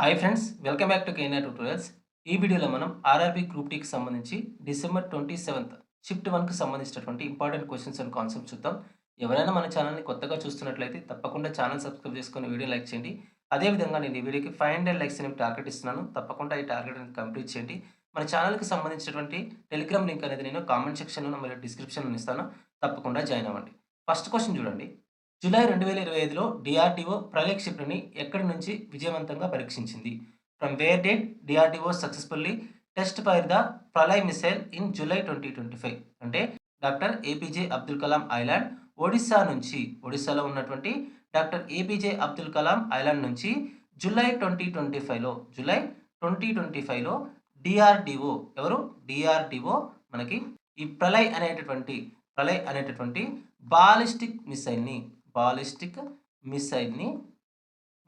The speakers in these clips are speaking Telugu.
Hi friends welcome back to కేనా ట్యూటోరియల్స్ ఈ వీడియోలో మనం ఆర్ఆర్బీ గ్రూప్ టీకి సంబంధించి డిసెంబర్ ట్వంటీ సెవెంత్ షిఫ్ట్ వన్కి సంబంధించినటువంటి ఇంపార్టెంట్ క్వశ్చన్స్ అండ్ కాన్సెప్ట్ చూద్దాం. ఎవరైనా మన ఛానల్ని కొత్తగా చూస్తున్నట్లయితే తప్పకుండా ఛానల్ సబ్స్క్రైబ్ చేసుకొని వీడియో లైక్ చేయండి. అదేవిధంగా నేను ఈ వీడియోకి ఫైవ్ హండ్రెడ్ లైక్స్ అనేవి టార్గెట్ ఇస్తున్నాను. తప్పకుండా ఈ టార్గెట్ అనేది కంప్లీట్ చేయండి. మన ఛానల్కి సంబంధించినటువంటి టెలిగ్రామ్ లింక్ అనేది నేను కామెంట్ సెక్షన్లో మరియు డిస్క్రిప్షన్లో ఇస్తాను. తప్పకుండా జాయిన్ అవ్వండి. ఫస్ట్ క్వశ్చన్ చూడండి. జూలై రెండు వేల ఇరవై ఐదులో డిఆర్డిఓ ప్రళయ ఎక్కడి నుంచి విజయవంతంగా పరీక్షించింది? From where did DRDO successfully test fire the Pralay missile in July twenty twenty five. అంటే doctor APJ Abdul Kalam island Odisha నుంచి ఒడిస్సాలో ఉన్నటువంటి doctor APJ Abdul Kalam island నుంచి జూలై ట్వంటీ ట్వంటీ ఫైవ్లో జూలై ట్వంటీ ట్వంటీ ఫైవ్లో డిఆర్డిఓ ఎవరు? డిఆర్డిఓ మనకి ఈ ప్రళయ్ అనేటటువంటి ప్రళయ్ అనేటటువంటి బాలిస్టిక్ మిసైల్ని బాలిస్టిక్ మిసైల్ని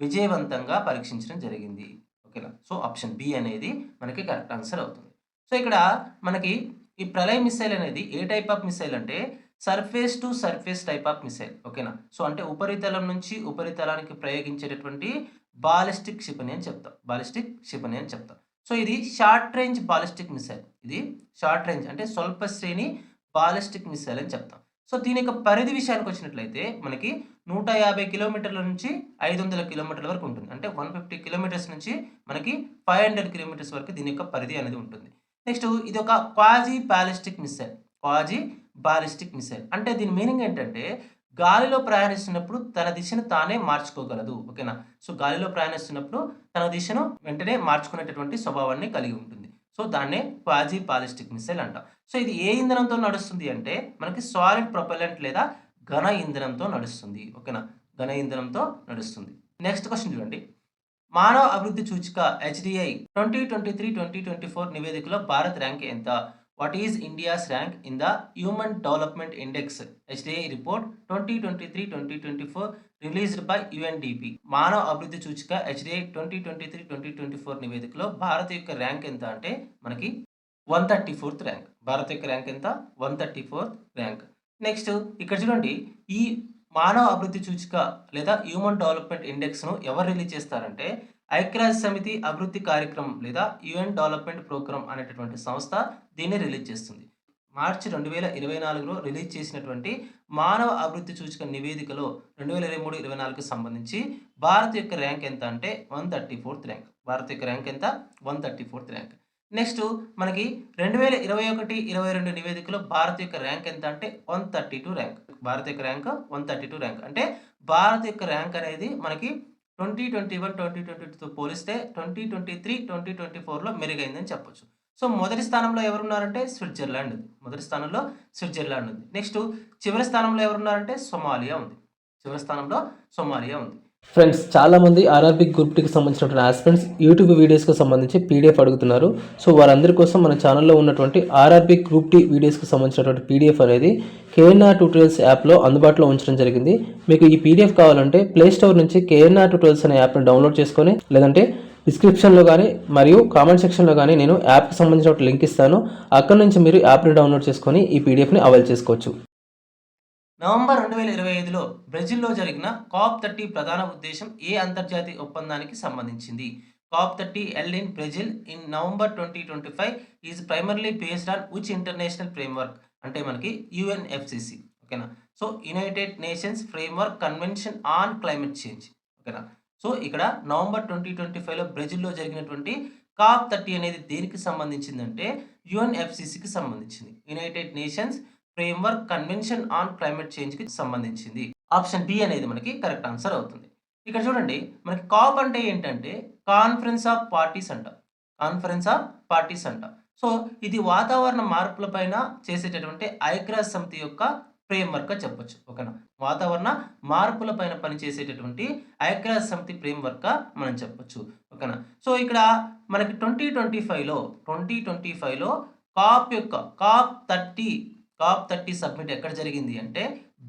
విజయవంతంగా పరీక్షించడం జరిగింది. ఓకేనా? సో ఆప్షన్ బి అనేది మనకి కరెక్ట్ ఆన్సర్ అవుతుంది. సో ఇక్కడ మనకి ఈ ప్రళయ మిసైల్ అనేది ఏ టైప్ ఆఫ్ మిసైల్ అంటే surface to surface type of missile. ఓకేనా? సో అంటే ఉపరితలం నుంచి ఉపరితలానికి ప్రయోగించేటటువంటి బాలిస్టిక్ క్షిపణి అని చెప్తాం. బాలిస్టిక్ క్షిపణి అని చెప్తాం. సో ఇది షార్ట్ రేంజ్ బాలిస్టిక్ మిసైల్. ఇది షార్ట్ రేంజ్ అంటే స్వల్ప శ్రేణి బాలిస్టిక్ మిసైల్ అని చెప్తాం. సో దీని యొక్క పరిధి విషయానికి వచ్చినట్లయితే మనకి నూట యాభై కిలోమీటర్ల నుంచి ఐదు వందల కిలోమీటర్ల వరకు ఉంటుంది. అంటే వన్ ఫిఫ్టీ కిలోమీటర్స్ నుంచి మనకి ఫైవ్ హండ్రెడ్ కిలోమీటర్స్ వరకు దీని యొక్క పరిధి అనేది ఉంటుంది. నెక్స్ట్ ఇది ఒక quasi ballistic missile. Quasi ballistic missile. అంటే దీని మీనింగ్ ఏంటంటే గాలిలో ప్రయాణిస్తున్నప్పుడు తన దిశను తానే మార్చుకోగలదు. ఓకేనా? సో గాలిలో ప్రయాణిస్తున్నప్పుడు తన దిశను వెంటనే మార్చుకునేటటువంటి స్వభావాన్ని కలిగి ఉంటుంది. సో దాన్నే క్వాజీ బాలిస్టిక్ మిసైల్ అంటాం. సో ఇది ఏ ఇంధనంతో నడుస్తుంది అంటే మనకి సాలిడ్ ప్రొపెలెంట్ లేదా ఘన ఇంధనంతో నడుస్తుంది. ఓకేనా? ఘన ఇంధనంతో నడుస్తుంది. నెక్స్ట్ క్వశ్చన్ చూడండి. మానవ అభివృద్ధి సూచిక HDI twenty twenty three twenty twenty four నివేదికలో భారత్ ర్యాంక్ ఎంత? What is India's rank in the human development index? HDI report twenty twenty three twenty twenty four released by UNDP. మానవ అభివృద్ధి సూచిక HDI twenty twenty three twenty twenty four నివేదికలో భారత్ యొక్క ర్యాంక్ ఎంత అంటే మనకి one thirty fourth rank. Bharat యొక్క ర్యాంక్ ఎంత? One thirty fourth rank. Next ఇక్కడ చూడండి ఈ మానవ అభివృద్ధి సూచిక లేదా హ్యూమన్ డెవలప్మెంట్ ఇండెక్స్ను ఎవరు రిలీజ్ చేస్తారంటే ఐక్యరాజ్య సమితి అభివృద్ధి కార్యక్రమం లేదా యుఎన్ డెవలప్మెంట్ ప్రోగ్రామ్ అనేటటువంటి సంస్థ దీన్ని రిలీజ్ చేస్తుంది. మార్చి రెండు వేల ఇరవై నాలుగులో రిలీజ్ చేసినటువంటి మానవ అభివృద్ధి సూచిక నివేదికలో రెండు వేల ఇరవై మూడు ఇరవై నాలుగుకి సంబంధించి భారత్ యొక్క ర్యాంక్ ఎంత అంటే one thirty fourth rank. Bharat యొక్క ర్యాంక్ ఎంత? One thirty fourth rank. Next మనకి రెండు వేల ఇరవై ఒకటి ఇరవై రెండు నివేదికలో భారత్ యొక్క ర్యాంక్ ఎంత అంటే one thirty two rank. Bharat యొక్క rank one thirty two rank. అంటే భారత్ యొక్క ర్యాంక్ అనేది మనకి twenty twenty one twenty twenty టూతో పోలిస్తే twenty twenty three twenty twenty ఫోర్లో మెరుగైందని చెప్పొచ్చు. సో మొదటి స్థానంలో ఎవరున్నారంటే స్విట్జర్లాండ్ ఉంది. మొదటి స్థానంలో స్విట్జర్లాండ్ ఉంది. నెక్స్ట్ చివరి స్థానంలో ఎవరున్నారంటే సొమాలియా ఉంది. చివరి స్థానంలో సొమాలియా ఉంది. ఫ్రెండ్స్ చాలామంది ఆర్ఆర్బీ గ్రూప్ టీకి సంబంధించినటువంటి ఆస్పిరెంట్స్ యూట్యూబ్ వీడియోస్కి సంబంధించి పీడిఎఫ్ అడుగుతున్నారు. సో వారందరి కోసం మన ఛానల్లో ఉన్నటువంటి ఆర్ఆర్బి గ్రూప్ టీ వీడియోస్కి సంబంధించినటువంటి పీడిఎఫ్ అనేది కేఎన్ఆర్ ట్యూటోరియల్స్ యాప్లో అందుబాటులో ఉంచడం జరిగింది. మీకు ఈ పీడిఎఫ్ కావాలంటే ప్లే స్టోర్ నుంచి కేఎన్ఆర్ ట్యూటోరియల్స్ అనే యాప్ని డౌన్లోడ్ చేసుకొని లేదంటే డిస్క్రిప్షన్లో కానీ మరియు కామెంట్ సెక్షన్లో కానీ నేను యాప్కి సంబంధించిన లింక్ ఇస్తాను. అక్కడ నుంచి మీరు యాప్ని డౌన్లోడ్ చేసుకొని ఈ పీడిఎఫ్ని అవైల్ చేసుకోవచ్చు. నవంబర్ రెండు వేల ఇరవై ఐదులో బ్రెజిల్లో జరిగిన కాప్ థర్టీ ప్రధాన ఉద్దేశం ఏ అంతర్జాతీయ ఒప్పందానికి సంబంధించింది? COP thirty held in Brazil in November twenty twenty five is primarily based on which international framework అంటే మనకి యుఎన్ఎఫ్సిసి ఓకేనా? So United Nations framework convention on climate change ఓకేనా? సో ఇక్కడ నవంబర్ ట్వంటీ ట్వంటీ ఫైవ్లో బ్రెజిల్లో జరిగినటువంటి కాప్ థర్టీ అనేది దేనికి సంబంధించిందంటే యుఎన్ఎఫ్సిసికి సంబంధించింది. United Nations framework convention on climate చేంజ్కి సంబంధించింది. ఆప్షన్ బి అనేది మనకి కరెక్ట్ ఆన్సర్ అవుతుంది. ఇక్కడ చూడండి మనకి కాప్ అంటే ఏంటంటే కాన్ఫరెన్స్ ఆఫ్ పార్టీస్ అంట. కాన్ఫరెన్స్ ఆఫ్ పార్టీస్ అంట. సో ఇది వాతావరణ మార్పుల పైన చేసేటటువంటి ఐక్యరాజ్య సమితి యొక్క ఫ్రేమ్వర్క్గా చెప్పొచ్చు ఓకేనా? వాతావరణ మార్పుల పైన పనిచేసేటటువంటి ఐక్యరాజ్య సమితి ఫ్రేమ్వర్క్గా మనం చెప్పొచ్చు ఓకేనా? సో ఇక్కడ మనకి ట్వంటీ ట్వంటీ ఫైవ్లో ట్వంటీ ట్వంటీ ఫైవ్లో కాప్ యొక్క COP thirty COP thirty summit ఎక్కడ జరిగింది అంటే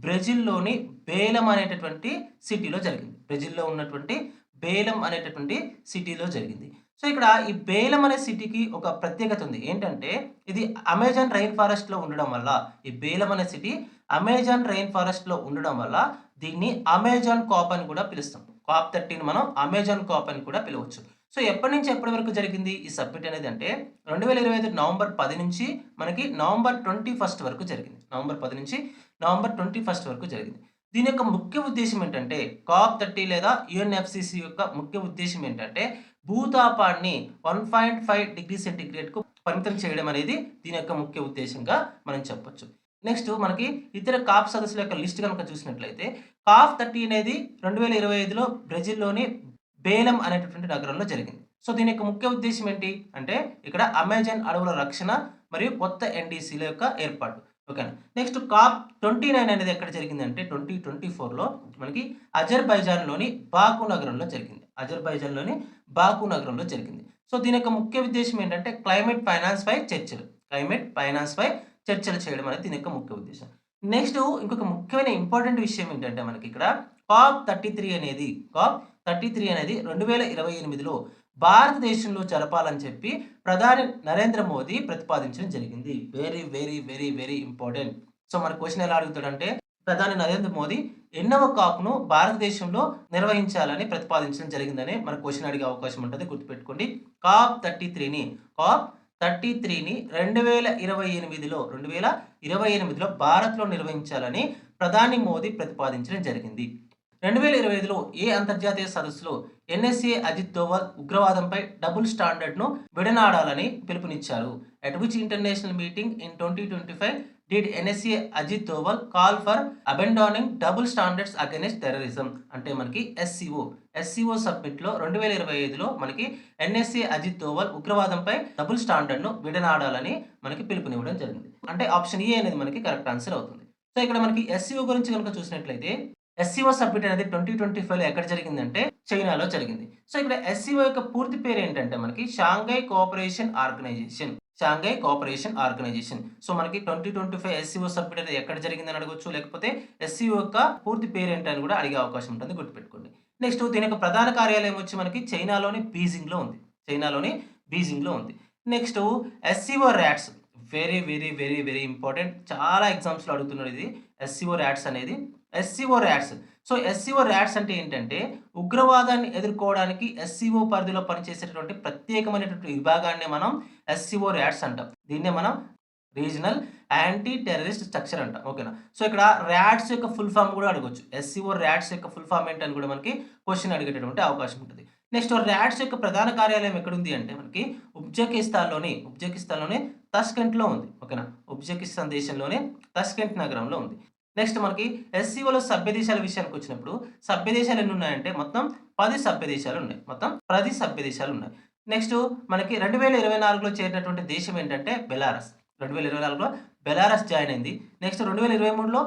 బ్రెజిల్లోని బేలం అనేటటువంటి సిటీలో జరిగింది. బ్రెజిల్లో ఉన్నటువంటి బేలం అనేటటువంటి సిటీలో జరిగింది. సో ఇక్కడ ఈ బేలం అనే సిటీకి ఒక ప్రత్యేకత ఉంది. ఏంటంటే ఇది అమెజాన్ రైన్ ఫారెస్ట్లో ఉండడం వల్ల ఈ బేలం అనే సిటీ అమెజాన్ రైన్ ఫారెస్ట్లో ఉండడం వల్ల దీన్ని అమెజాన్ కాప్ అని కూడా పిలుస్తాం. కాప్ థర్టీని మనం అమెజాన్ కాప్ అని కూడా పిలవచ్చు. సో ఎప్పటి నుంచి ఎప్పటి వరకు జరిగింది? ఈ సబ్మిట్ అనేది అంటే రెండు వేల ఇరవై ఐదు నవంబర్ పది నుంచి మనకి నవంబర్ ట్వంటీ ఫస్ట్ వరకు జరిగింది. నవంబర్ పది నుంచి నవంబర్ ట్వంటీ ఫస్ట్ వరకు జరిగింది. దీని యొక్క ముఖ్య ఉద్దేశం ఏంటంటే కాప్ థర్టీ లేదా యుఎన్ఎఫ్సిసి యొక్క ముఖ్య ఉద్దేశం ఏంటంటే భూతాపాన్ని వన్ పాయింట్ ఫైవ్ డిగ్రీ సెంటిగ్రేడ్కు పరిమితం చేయడం అనేది దీని యొక్క ముఖ్య ఉద్దేశంగా మనం చెప్పొచ్చు. నెక్స్ట్ మనకి ఇతర కాప్ సదస్సుల యొక్క లిస్ట్ కనుక చూసినట్లయితే కాప్ థర్టీ అనేది రెండు వేల ఇరవై ఐదులో బ్రెజిల్లోని బేలం అనేటటువంటి నగరంలో జరిగింది. సో దీని యొక్క ముఖ్య ఉద్దేశం ఏంటి? అంటే ఇక్కడ అమెజాన్ అడవుల రక్షణ మరియు కొత్త ఎన్డీసీల యొక్క ఏర్పాటు. ఓకేనా? నెక్స్ట్ కాప్ ట్వంటీ నైన్ అనేది ఎక్కడ జరిగిందంటే ట్వంటీ ట్వంటీ ఫోర్లో మనకి అజర్బైజాన్లోని బాకు నగరంలో జరిగింది. అజర్బైజాన్లోని బాకు నగరంలో జరిగింది. సో దీని యొక్క ముఖ్య ఉద్దేశం ఏంటంటే క్లైమేట్ ఫైనాన్స్ పై చర్చలు. క్లైమేట్ ఫైనాన్స్ పై చర్చలు చేయడం అనేది దీని యొక్క ముఖ్య ఉద్దేశం. నెక్స్ట్ ఇంకొక ముఖ్యమైన ఇంపార్టెంట్ విషయం ఏంటంటే మనకి ఇక్కడ కాప్ థర్టీ త్రీ అనేది కాప్ థర్టీ త్రీ అనేది రెండు వేల ఇరవై ఎనిమిదిలో భారతదేశంలో జరపాలని చెప్పి ప్రధాని నరేంద్ర మోదీ ప్రతిపాదించడం జరిగింది. Very very very very important so మన క్వశ్చన్ ఎలా అడుగుతాడంటే ప్రధాని నరేంద్ర మోదీ ఎన్నవ కాప్ను భారతదేశంలో నిర్వహించాలని ప్రతిపాదించడం జరిగిందని మన క్వశ్చన్ అడిగే అవకాశం ఉంటుంది. గుర్తుపెట్టుకోండి. కాప్ థర్టీ త్రీని కాప్ థర్టీ త్రీని రెండు వేల ఇరవై ఎనిమిదిలో రెండు వేల ఇరవై ఎనిమిదిలో భారత్లో నిర్వహించాలని ప్రధాని మోదీ ప్రతిపాదించడం జరిగింది. రెండు వేల ఇరవై ఐదులో ఏ అంతర్జాతీయ సదస్సులో ఎన్ఎస్ఏ అజిత్ దోవల్ ఉగ్రవాదంపై డబుల్ స్టాండర్డ్ను విడనాడాలని పిలుపునిచ్చారు. At which international meeting in twenty twenty five did NSA Ajit Doval call for abandoning double standards against terrorism అంటే మనకి ఎస్సీఓ ఎస్సీఓ సబ్మిట్లో రెండు వేల ఇరవై ఐదులో మనకి ఎన్ఎస్ఏ అజిత్ దోవల్ ఉగ్రవాదంపై డబుల్ స్టాండర్డ్ను విడనాడాలని మనకి పిలుపునివ్వడం జరిగింది. అంటే ఆప్షన్ ఏ అనేది మనకి కరెక్ట్ ఆన్సర్ అవుతుంది. సో ఇక్కడ మనకి ఎస్సీఓ గురించి కనుక చూసినట్లయితే ఎస్సీఓ సబ్మిట్ అనేది ట్వంటీ ట్వంటీ ఫైవ్లో ఎక్కడ జరిగిందంటే చైనాలో జరిగింది. సో ఇక్కడ ఎస్సీఓ యొక్క పూర్తి పేరు ఏంటంటే మనకి Shanghai cooperation organisation Shanghai cooperation organisation so మనకి twenty twenty five SCO summit అనేది ఎక్కడ జరిగిందని అడగొచ్చు లేకపోతే ఎస్సీఓ యొక్క పూర్తి పేరు ఏంటని కూడా అడిగే అవకాశం ఉంటుంది గుర్తుపెట్టుకోండి. నెక్స్ట్ దీని యొక్క ప్రధాన కార్యాలయం వచ్చి మనకి చైనాలోని బీజింగ్లో ఉంది. చైనాలోని బీజింగ్లో ఉంది. Next SCO RATS very very very very important. చాలా ఎగ్జామ్స్లో అడుగుతున్నారు ఇది. ఎస్సీఓ ర్యాట్స్ అనేది SCO RATS so SCO RATS అంటే ఏంటంటే ఉగ్రవాదాన్ని ఎదుర్కోవడానికి ఎస్సీఓ పరిధిలో పనిచేసేటటువంటి ప్రత్యేకమైనటువంటి విభాగాన్ని మనం ఎస్సీఓ ర్యాట్స్ అంటాం. దీన్నే మనం రీజనల్ యాంటీ టెర్రరిస్ట్ స్ట్రక్చర్ అంటాం. ఓకేనా? సో ఇక్కడ ర్యాట్స్ యొక్క ఫుల్ ఫామ్ కూడా అడగొచ్చు. ఎస్సీఓ ర్యాట్స్ యొక్క ఫుల్ ఫామ్ ఏంటని కూడా మనకి క్వశ్చన్ అడిగేటటువంటి అవకాశం ఉంటుంది. నెక్స్ట్ ర్యాట్స్ యొక్క ప్రధాన కార్యాలయం ఎక్కడుంది అంటే మనకి ఉజ్బెకిస్తాన్లోని ఉజ్బెకిస్తాన్లోని తస్కెంట్లో ఉంది. ఓకేనా? ఉజ్బెకిస్తాన్ దేశంలోనే తస్కెంట్ నగరంలో ఉంది. నెక్స్ట్ మనకి ఎస్సీఓలో సభ్య దేశాల విషయానికి వచ్చినప్పుడు సభ్య దేశాలు ఎన్ని ఉన్నాయంటే మొత్తం పది సభ్య దేశాలు ఉన్నాయి. మొత్తం పది సభ్య దేశాలు ఉన్నాయి. నెక్స్ట్ మనకి రెండు వేల ఇరవై నాలుగులో చేరినటువంటి దేశం ఏంటంటే బెలారస్. రెండు వేల ఇరవై నాలుగులో బెలారస్ జాయిన్ అయింది. నెక్స్ట్ రెండు వేల ఇరవై మూడులో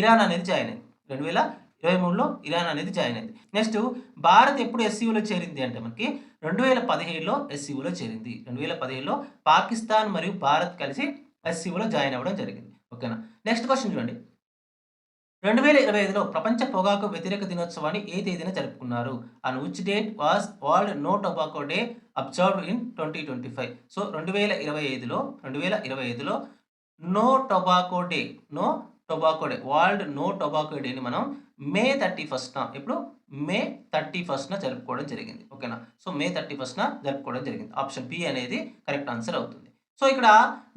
ఇరాన్ అనేది జాయిన్ అయింది. రెండు వేల ఇరవై మూడులో ఇరాన్ అనేది జాయిన్ అయింది. నెక్స్ట్ భారత్ ఎప్పుడు ఎస్సీఓలో చేరింది అంటే మనకి రెండు వేల పదిహేడులో ఎస్సీఓలో చేరింది. రెండు వేల పదిహేడులో పాకిస్తాన్ మరియు భారత్ కలిసి ఎస్సీఓలో జాయిన్ అవ్వడం జరిగింది. ఓకేనా నెక్స్ట్ క్వశ్చన్ చూడండి. రెండు వేల ఇరవై ఐదులో ప్రపంచ పొగాకు వ్యతిరేక దినోత్సవాన్ని ఏ తేదీన జరుపుకున్నారు? And which date was world no tobacco day observed in twenty twenty five so రెండు వేల ఇరవై ఐదులో రెండు వేల ఇరవై ఐదులో no tobacco day no tobacco day world no tobacco డేని మనం మే థర్టీ ఫస్ట్న ఇప్పుడు మే థర్టీ ఫస్ట్న జరుపుకోవడం జరిగింది. ఓకేనా సో మే థర్టీ ఫస్ట్న జరుపుకోవడం జరిగింది. ఆప్షన్ బి అనేది కరెక్ట్ ఆన్సర్ అవుతుంది. సో ఇక్కడ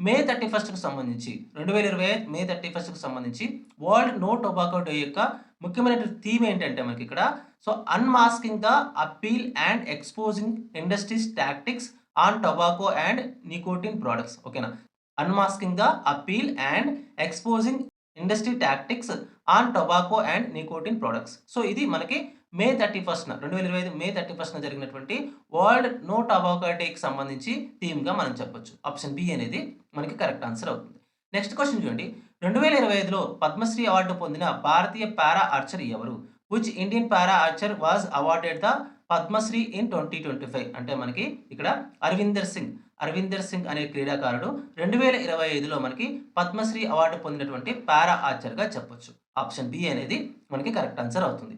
మే థర్టీ ఫస్ట్కి సంబంధించి రెండు వేల ఇరవై ఐదు మే థర్టీ ఫస్ట్కి సంబంధించి వరల్డ్ నో టొబాకో డే యొక్క ముఖ్యమైన థీమ్ ఏంటంటే మనకి ఇక్కడ so unmasking the appeal and exposing industries tactics on tobacco and nicotine products ఓకేనా? Unmasking the appeal and exposing industry tactics on tobacco and nicotine products. So ఇది మనకి మే థర్టీ ఫస్ట్న రెండు వేల ఇరవై ఐదు మే థర్టీ ఫస్ట్న జరిగినటువంటి వరల్డ్ నో టొబాకో డేకి సంబంధించి థీమ్గా మనం చెప్పొచ్చు. ఆప్షన్ బి అనేది మనకి కరెక్ట్ ఆన్సర్ అవుతుంది. నెక్స్ట్ క్వశ్చన్ చూడండి. రెండు వేల ఇరవై ఐదులో పద్మశ్రీ అవార్డు పొందిన భారతీయ పారా ఆర్చర్ ఎవరు? Which Indian para archer was awarded the Padma Shri in twenty twenty five అంటే మనకి ఇక్కడ అరవిందర్ సింగ్ అరవిందర్ సింగ్ అనే క్రీడాకారుడు రెండు వేల ఇరవై ఐదులో మనకి పద్మశ్రీ అవార్డు పొందినటువంటి పారా ఆర్చర్గా చెప్పొచ్చు. ఆప్షన్ బి అనేది మనకి కరెక్ట్ ఆన్సర్ అవుతుంది.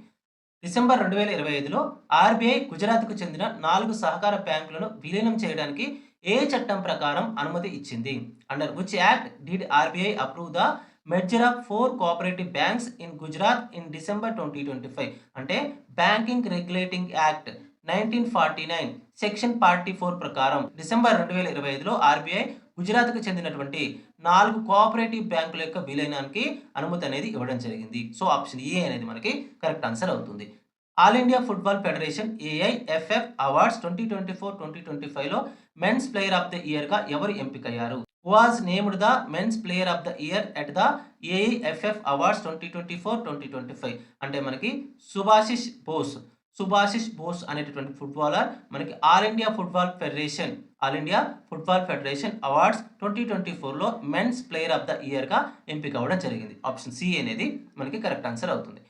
డిసెంబర్ రెండు వేల ఇరవై ఐదులో ఆర్బీఐ గుజరాత్కు చెందిన నాలుగు సహకార బ్యాంకులను విలీనం చేయడానికి ఏ చట్టం ప్రకారం అనుమతి ఇచ్చింది? Under which act did RBI approve the merger of four cooperative banks in Gujarat in December twenty twenty five. అంటే banking regulating act nineteen forty nine section forty four ప్రకారం డిసెంబర్ రెండు వేల ఇరవై ఐదులో ఆర్బీఐ గుజరాత్కు చెందినటువంటి నాలుగు కోఆపరేటివ్ బ్యాంకుల యొక్క విలీనానికి అనుమతి అనేది ఇవ్వడం జరిగింది. సో ఆప్షన్ ఏ అనేది మనకి కరెక్ట్ ఆన్సర్ అవుతుంది. All India Football Federation AIFF awards twenty twenty four twenty twenty ఫైవ్లో మెన్స్ ప్లేయర్ ఆఫ్ ద ఇయర్గా ఎవరు ఎంపికయ్యారు? Was named the men's player of the year at the AIFF awards twenty twenty four twenty twenty five. అంటే మనకి సుభాషిష్ బోస్. సుభాషిష్ బోస్ అనేటటువంటి ఫుట్బాలర్ మనకి All India Football Federation All India Football Federation awards twenty twenty ఫోర్లో మెన్స్ ప్లేయర్ ఆఫ్ ద ఇయర్గా ఎంపిక అవ్వడం జరిగింది. ఆప్షన్ సి అనేది మనకి కరెక్ట్ ఆన్సర్ అవుతుంది.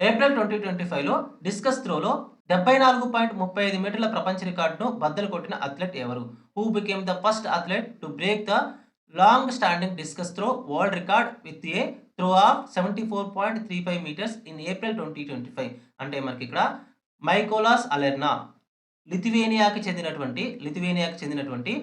ఏప్రిల్ ట్వంటీ ట్వంటీ ఫైవ్లో డిస్కస్ త్రోలో డెబ్బై నాలుగు పాయింట్ ముప్పై ఐదు మీటర్ల ప్రపంచ రికార్డును బద్దలు కొట్టిన అథ్లెట్ ఎవరు? Who became the first athlete to break the long standing discus throw world record with a throw of seventy four point three five metres in April twenty twenty five అంటే మనకి ఇక్కడ మైకోలాస్ అలెర్నా లిథువేనియాకి చెందినటువంటి లిథువేనియాకి చెందినటువంటి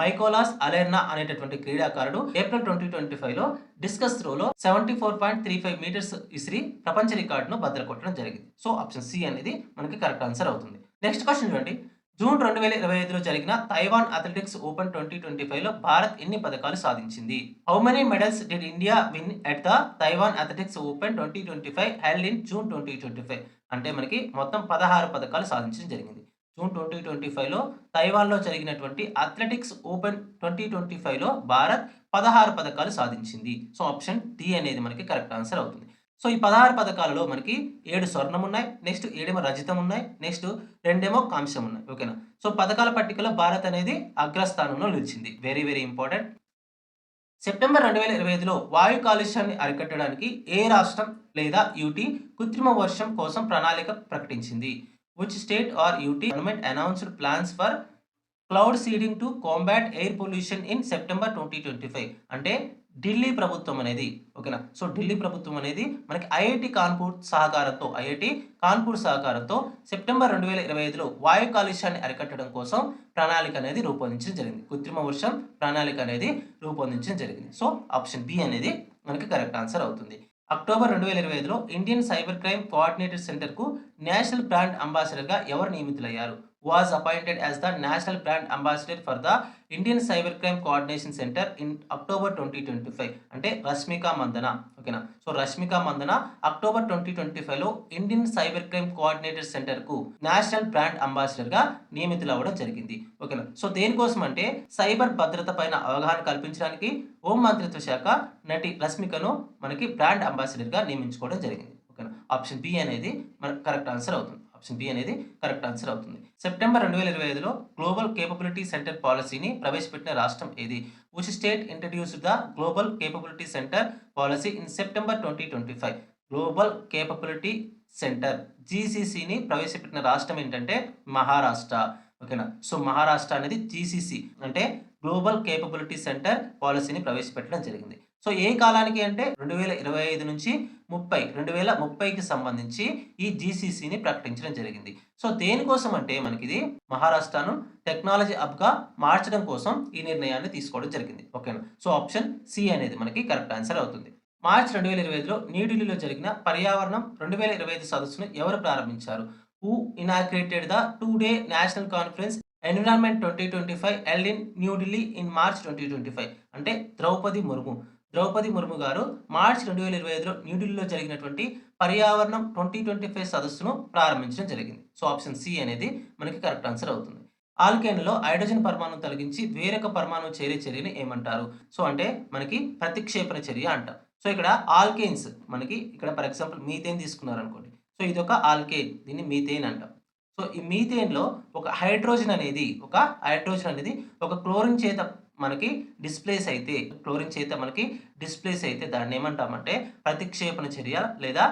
మైకోలాస్ అలెర్నా అనేటటువంటి క్రీడాకారుడు ఏప్రిల్ ట్వంటీ ట్వంటీ ఫైవ్లో discus త్రోలో seventy four point three five meters ఇసిరి ప్రపంచ రికార్డును భద్రకొట్టడం జరిగింది. సో ఆప్షన్ సి అనేది మనకి కరెక్ట్ ఆన్సర్ అవుతుంది. నెక్స్ట్ క్వశ్చన్ చూడండి. జూన్ రెండు వేల ఇరవై ఐదులో జరిగిన Taiwan athletics open twenty twenty ఫైవ్లో భారత్ ఎన్ని పథకాలు సాధించింది? How many medals did India win at the Taiwan athletics open twenty twenty five held in June twenty twenty five? అంటే మనకి మొత్తం పదహారు పథకాలు సాధించడం జరిగింది. జూన్ ట్వంటీ ట్వంటీ ఫైవ్లో తైవాన్లో జరిగినటువంటి అథ్లెటిక్స్ ఓపెన్ ట్వంటీ ట్వంటీ ఫైవ్లో భారత్ పదహారు పథకాలు సాధించింది. సో ఆప్షన్ డి అనేది మనకి కరెక్ట్ ఆన్సర్ అవుతుంది. సో ఈ పదహారు పథకాలలో మనకి ఏడు స్వర్ణం ఉన్నాయి నెక్స్ట్ ఏడేమో రజితం ఉన్నాయి నెక్స్ట్ రెండేమో కాంస్యం ఉన్నాయి ఓకేనా? సో పథకాల పట్టికలో భారత్ అనేది అగ్రస్థానంలో నిలిచింది. Very very important. సెప్టెంబర్ రెండు వేల ఇరవై ఐదులో వాయు కాలుష్యాన్ని అరికట్టడానికి ఏ రాష్ట్రం లేదా యూటీ కృత్రిమ వర్షం కోసం ప్రణాళిక ప్రకటించింది. Which state or UT government announced plans for cloud seeding to combat air pollution in September twenty twenty five అంటే ఢిల్లీ ప్రభుత్వం అనేది ఓకేనా? సో ఢిల్లీ ప్రభుత్వం అనేది మనకి ఐఐటి కాన్పూర్ సహకారంతో ఐఐటి కాన్పూర్ సహకారంతో సెప్టెంబర్ రెండు వేల ఇరవై ఐదులో వాయు కాలుష్యాన్ని అరికట్టడం కోసం ప్రణాళిక అనేది రూపొందించడం జరిగింది. కృత్రిమ వర్షం ప్రణాళిక అనేది రూపొందించడం జరిగింది. సో ఆప్షన్ బి అనేది మనకి కరెక్ట్ ఆన్సర్ అవుతుంది. అక్టోబర్ రెండు వేల ఇరవై ఐదులో ఇండియన్ సైబర్ క్రైమ్ కోఆర్డినేటర్ సెంటర్కు నేషనల్ బ్రాండ్ అంబాసిడర్గా ఎవరు నియమితులయ్యారు? Was appointed as the national brand ambassador for the Indian cyber crime coordination centre in October twenty twenty five. అంటే రష్మిక మందన ఓకేనా? So Rashmika Mandanna October twenty twenty ఫైవ్లో ఇండియన్ సైబర్ క్రైమ్ కోఆర్డినేటర్ సెంటర్కు నేషనల్ బ్రాండ్ అంబాసిడర్గా నియమితులు అవ్వడం జరిగింది ఓకేనా? సో దేనికోసం అంటే సైబర్ భద్రత పైన అవగాహన కల్పించడానికి హోం మంత్రిత్వ శాఖ నటి రష్మికను మనకి బ్రాండ్ అంబాసిడర్గా నియమించుకోవడం జరిగింది. ఆప్షన్ బి అనేది మన కరెక్ట్ ఆన్సర్ అవుతుంది. ఆప్షన్ బి అనేది కరెక్ట్ ఆన్సర్ అవుతుంది. సెప్టెంబర్ రెండు వేల ఇరవై ఐదులో గ్లోబల్ కేపబిలిటీ సెంటర్ పాలసీని ప్రవేశపెట్టిన రాష్ట్రం ఏది? Which state introduced the global capability centre policy in September twenty twenty five global capability centre జీసీసీని ప్రవేశపెట్టిన రాష్ట్రం ఏంటంటే మహారాష్ట్ర. ఓకేనా? సో మహారాష్ట్ర అనేది జీసీసీ అంటే గ్లోబల్ కేపబిలిటీ సెంటర్ పాలసీని ప్రవేశపెట్టడం జరిగింది. సో ఏ కాలానికి అంటే రెండు వేల ఇరవై ఐదు నుంచి ముప్పై రెండు వేల ముప్పైకి సంబంధించి ఈ జీసీసీని ప్రకటించడం జరిగింది. సో దేనికోసం అంటే మనకి ఇది మహారాష్ట్రను టెక్నాలజీ అప్గా మార్చడం కోసం ఈ నిర్ణయాన్ని తీసుకోవడం జరిగింది. ఓకేనా? సో ఆప్షన్ సి అనేది మనకి కరెక్ట్ ఆన్సర్ అవుతుంది. మార్చ్ రెండు వేల ఇరవై ఐదులో న్యూఢిల్లీలో జరిగిన పర్యావరణం రెండు వేల ఇరవై ఐదు సదస్సును ఎవరు ప్రారంభించారు? Who inaugurated the two day national conference environment twenty twenty five L in New Delhi in March twenty twenty five. అంటే ద్రౌపది ముర్ము. ద్రౌపది ముర్ము గారు మార్చ్ రెండు వేల ఇరవై ఐదులో న్యూఢిల్లీలో జరిగినటువంటి పర్యావరణం ట్వంటీ ట్వంటీ ఫైవ్ సదస్సును ప్రారంభించడం జరిగింది. సో ఆప్షన్ సి అనేది మనకి కరెక్ట్ ఆన్సర్ అవుతుంది. ఆల్కేన్లో హైడ్రోజన్ పరమాణు తొలగించి వేరొక పరమాణు చేరే చర్యని ఏమంటారు? సో అంటే మనకి ప్రతిక్షేపణ చర్య అంటాం సో ఇక్కడ ఆల్కేన్స్ మనకి ఇక్కడ ఫర్ ఎగ్జాంపుల్ మీథేన్ తీసుకున్నారు అనుకోండి సో ఇది ఒక ఆల్కేన్ దీన్ని మీథేన్ అంటాం. సో ఈ మీథేన్లో ఒక హైడ్రోజన్ అనేది ఒక హైడ్రోజన్ అనేది ఒక క్లోరిన్ చేత మనకి డిస్ప్లేస్ అయితే క్లోరిన్ చేస్తే మనకి డిస్ప్లేస్ అయితే దాన్ని ఏమంటామంటే ప్రతిక్షేపణ చర్య లేదా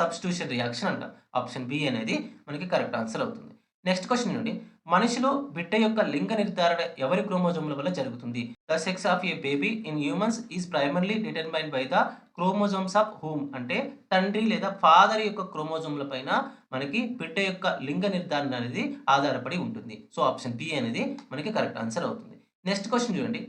సబ్స్టిట్యూషన్ రియాక్షన్ అంట. ఆప్షన్ బి అనేది మనకి కరెక్ట్ ఆన్సర్ అవుతుంది. నెక్స్ట్ క్వశ్చన్ నుండి మనిషిలో బిడ్డ యొక్క లింగ నిర్ధారణ ఎవరి క్రోమోజోమ్ల వల్ల జరుగుతుంది? The sex of a baby in humans is primarily determine by the chromosomes of whom అంటే తండ్రి లేదా ఫాదర్ యొక్క క్రోమోజోమ్ల పైన మనకి బిడ్డ యొక్క లింగ నిర్ధారణ అనేది ఆధారపడి ఉంటుంది. సో ఆప్షన్ బి అనేది మనకి కరెక్ట్ ఆన్సర్ అవుతుంది. నెక్స్ట్ క్వశ్చన్ చూడండి.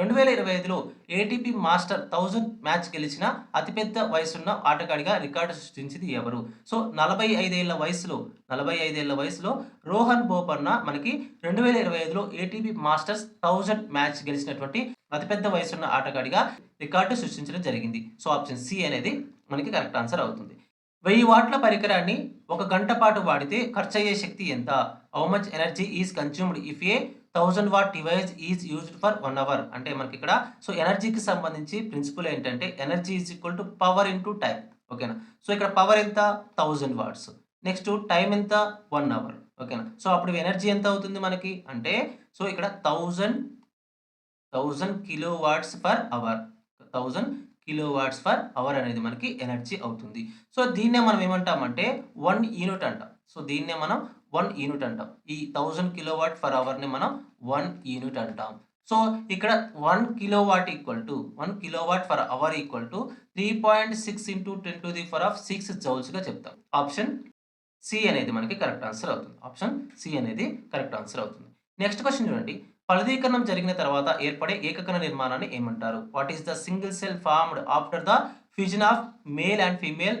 రెండు వేల ఇరవై ఐదులో ఏటీపీ మాస్టర్ థౌజండ్ మ్యాచ్ గెలిచిన అతిపెద్ద వయసున్న ఆటగాడిగా రికార్డు సృష్టించింది ఎవరు? సో నలభై ఐదేళ్ళ వయసులో నలభై ఐదేళ్ళ వయసులో రోహన్ బోపన్న మనకి రెండు వేల ఇరవై ఐదులో ఏటీపీ మాస్టర్స్ థౌజండ్ మ్యాచ్ గెలిచినటువంటి అతిపెద్ద వయసున్న ఆటగాడిగా రికార్డు సృష్టించడం జరిగింది. సో ఆప్షన్ సి అనేది మనకి కరెక్ట్ ఆన్సర్ అవుతుంది. వెయ్యి వాట్ల పరికరాన్ని ఒక గంట పాటు వాడితే ఖర్చు అయ్యే శక్తి ఎంత? How much energy is consumed if a thousand watt device is used for one hour. అంటే మనకి ఇక్కడ సో ఎనర్జీకి సంబంధించి ప్రిన్సిపల్ ఏంటంటే energy is equal to power into time. ఓకేనా? సో ఇక్కడ పవర్ ఎంత? Thousand watts. నెక్స్ట్ టైం ఎంత? One hour. ఓకేనా? సో అప్పుడు ఎనర్జీ ఎంత అవుతుంది మనకి? అంటే సో ఇక్కడ thousand thousand kilo watts for hour. Thousand kilo watts for hour అనేది మనకి ఎనర్జీ అవుతుంది. సో దీన్నే మనం ఏమంటామంటే వన్ యూనిట్ అంటాం. సో దీన్నే మనం వన్ యూనిట్ అంటాం. ఈ థౌజండ్ కిలో వాట్ ఫర్ అవర్ని మనం వన్ యూనిట్ అంటాం. సో ఇక్కడ one kilo watt equal to one kilo watt for hour equal to three point six into ten to the power of six జౌల్స్గా చెప్తాం. ఆప్షన్ సి అనేది మనకి కరెక్ట్ ఆన్సర్ అవుతుంది. ఆప్షన్ సి అనేది కరెక్ట్ ఆన్సర్ అవుతుంది. నెక్స్ట్ క్వశ్చన్ చూడండి. ఫలదీకరణం జరిగిన తర్వాత ఏర్పడే ఏకకణ నిర్మాణాన్ని ఏమంటారు? What is the single cell formed after the fusion of male and female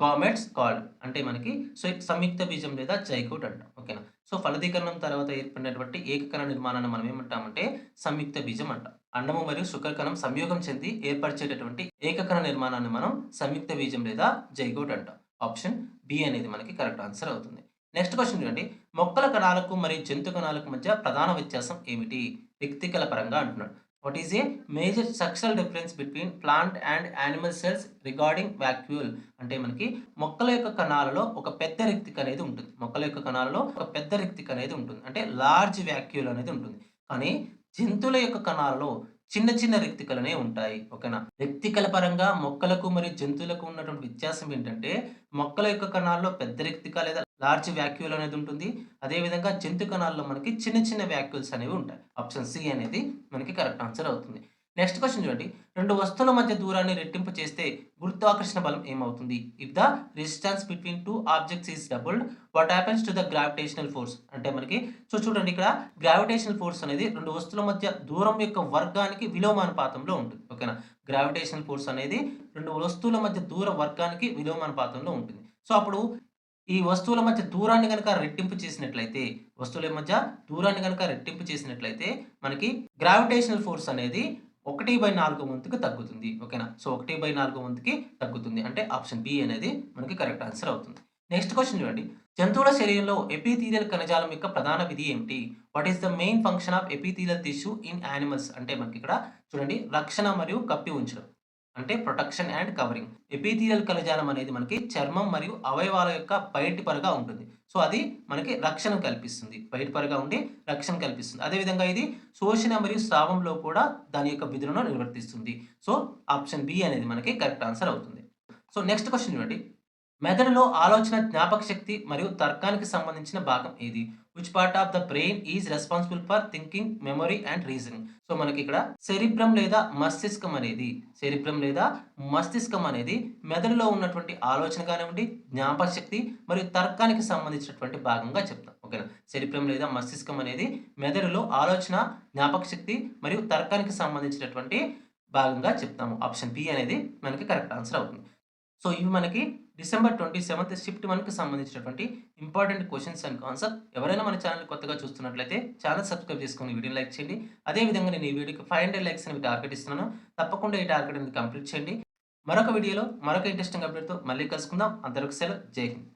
gametes called అంటే మనకి సో సంయుక్త బీజం లేదా జైకోట్ అంటాం ఓకేనా? సో ఫలదీకరణం తర్వాత ఏర్పడినటువంటి ఏకకణ నిర్మాణాన్ని మనం ఏమంటామంటే సంయుక్త బీజం అంటాం. అండము మరియు శుక్రకణం సంయోగం చెంది ఏర్పరిచేటటువంటి ఏకకణ నిర్మాణాన్ని మనం సంయుక్త బీజం లేదా జైగోట్ అంటాం. ఆప్షన్ బి అనేది మనకి కరెక్ట్ ఆన్సర్ అవుతుంది. నెక్స్ట్ క్వశ్చన్ చూడండి. మొక్కల కణాలకు మరియు జంతు కణాలకు మధ్య ప్రధాన వ్యత్యాసం ఏమిటి? వ్యక్తికల పరంగా అంటున్నాడు. What is a major structural difference between plant and animal cells regarding vacuole అంటే మనకి మొక్కల యొక్క కణాలలో ఒక పెద్ద రిక్తిక అనేది ఉంటుంది. మొక్కల యొక్క కణాలలో ఒక పెద్ద రిక్తిక అనేది ఉంటుంది. అంటే లార్జ్ వ్యాక్యూల్ అనేది ఉంటుంది. కానీ జంతువుల యొక్క కణాలలో చిన్న చిన్న రెక్తికలనే ఉంటాయి. ఓకేనా? రెక్తికల పరంగా మొక్కలకు మరియు జంతువులకు ఉన్నటువంటి వ్యత్యాసం ఏంటంటే మొక్కల యొక్క కణాల్లో పెద్ద రెక్తిక లేదా లార్జ్ వ్యాక్యూల్ అనేది ఉంటుంది. అదేవిధంగా జంతు కణాల్లో మనకి చిన్న చిన్న వ్యాక్యూల్స్ అనేవి ఉంటాయి. ఆప్షన్ సి అనేది మనకి కరెక్ట్ ఆన్సర్ అవుతుంది. నెక్స్ట్ క్వశ్చన్ చూడండి. రెండు వస్తువుల మధ్య దూరాన్ని రెట్టింపు చేస్తే గురుత్వాకర్షణ బలం ఏమవుతుంది? If the resistance between two objects is doubled what happens to the gravitational force అంటే మనకి సో చూడండి ఇక్కడ గ్రావిటేషనల్ ఫోర్స్ అనేది రెండు వస్తువుల మధ్య దూరం యొక్క వర్గానికి విలోమానుపాతంలో ఉంటుంది. ఓకేనా గ్రావిటేషనల్ ఫోర్స్ అనేది రెండు వస్తువుల మధ్య దూర వర్గానికి విలోమానుపాతంలో ఉంటుంది. సో అప్పుడు ఈ వస్తువుల మధ్య దూరాన్ని కనుక రెట్టింపు చేసినట్లయితే వస్తువుల మధ్య దూరాన్ని కనుక రెట్టింపు చేసినట్లయితే మనకి గ్రావిటేషనల్ ఫోర్స్ అనేది ఒకటి బై నాలుగు వంతుకి తగ్గుతుంది. ఓకేనా? సో ఒకటి బై నాలుగు వంతుకి తగ్గుతుంది. అంటే ఆప్షన్ బి అనేది మనకి కరెక్ట్ ఆన్సర్ అవుతుంది. నెక్స్ట్ క్వశ్చన్ చూడండి. జంతువుల శరీరంలో ఎపిథీరియల్ కణజాలం యొక్క ప్రధాన విధి ఏమిటి? What is the main function of epithelial tissue in animals అంటే మనకి ఇక్కడ చూడండి రక్షణ మరియు కప్పి ఉంచడం. అంటే ప్రొటెక్షన్ అండ్ కవరింగ్. ఎపిథీలియల్ కలజాలం అనేది మనకి చర్మం మరియు అవయవాల యొక్క బయటి పరగా ఉంటుంది. సో అది మనకి రక్షణ కల్పిస్తుంది. బయట పరగా ఉండి రక్షణ కల్పిస్తుంది. అదేవిధంగా ఇది శోషణ మరియు స్రావంలో కూడా దాని యొక్క విధులను నిర్వర్తిస్తుంది. సో ఆప్షన్ బి అనేది మనకి కరెక్ట్ ఆన్సర్ అవుతుంది. సో నెక్స్ట్ క్వశ్చన్ చూడండి. మెదడులో ఆలోచన జ్ఞాపక శక్తి మరియు తర్కానికి సంబంధించిన భాగం ఇది which part of the brain is responsible for thinking memory and reasoning so మనకి ఇక్కడ శరీరం లేదా మస్తిష్కం అనేది శరీరం లేదా మస్తిష్కం అనేది మెదడులో ఉన్నటువంటి ఆలోచన కానివ్వండి జ్ఞాపక శక్తి మరియు తర్కానికి సంబంధించినటువంటి భాగంగా చెప్తాం. ఓకేనా? శరీరం లేదా మస్తిష్కం అనేది మెదడులో ఆలోచన జ్ఞాపక శక్తి మరియు తర్కానికి సంబంధించినటువంటి భాగంగా చెప్తాము. ఆప్షన్ బి అనేది మనకి కరెక్ట్ ఆన్సర్ అవుతుంది. సో ఇవి మనకి డిసెంబర్ ట్వంటీ సెవెంత్ షిఫ్ట్ వన్కి సంబంధించినటువంటి ఇంపార్టెంట్ క్వశ్చన్స్ అండ్ కాన్సెప్ట్ ఎవరైనా మన ఛానల్ కొత్తగా చూస్తున్నట్లయితే ఛానల్ సబ్స్క్రైబ్ చేసుకుని వీడియో లైక్ చేయండి. అదేవిధంగా నేను ఈ వీడియోకి ఫైవ్ హండ్రెడ్ లైక్స్ అని టార్గెట్ ఇస్తున్నాను. తప్పకుండా ఈ టార్గెట్ అనేది కంప్లీట్ చేయండి. మరొక వీడియోలో మరొక ఇంట్రెస్టింగ్ అప్డేట్తో మళ్ళీ కలుసుకుందాం. అందరికి సెలవు. జై హింద్.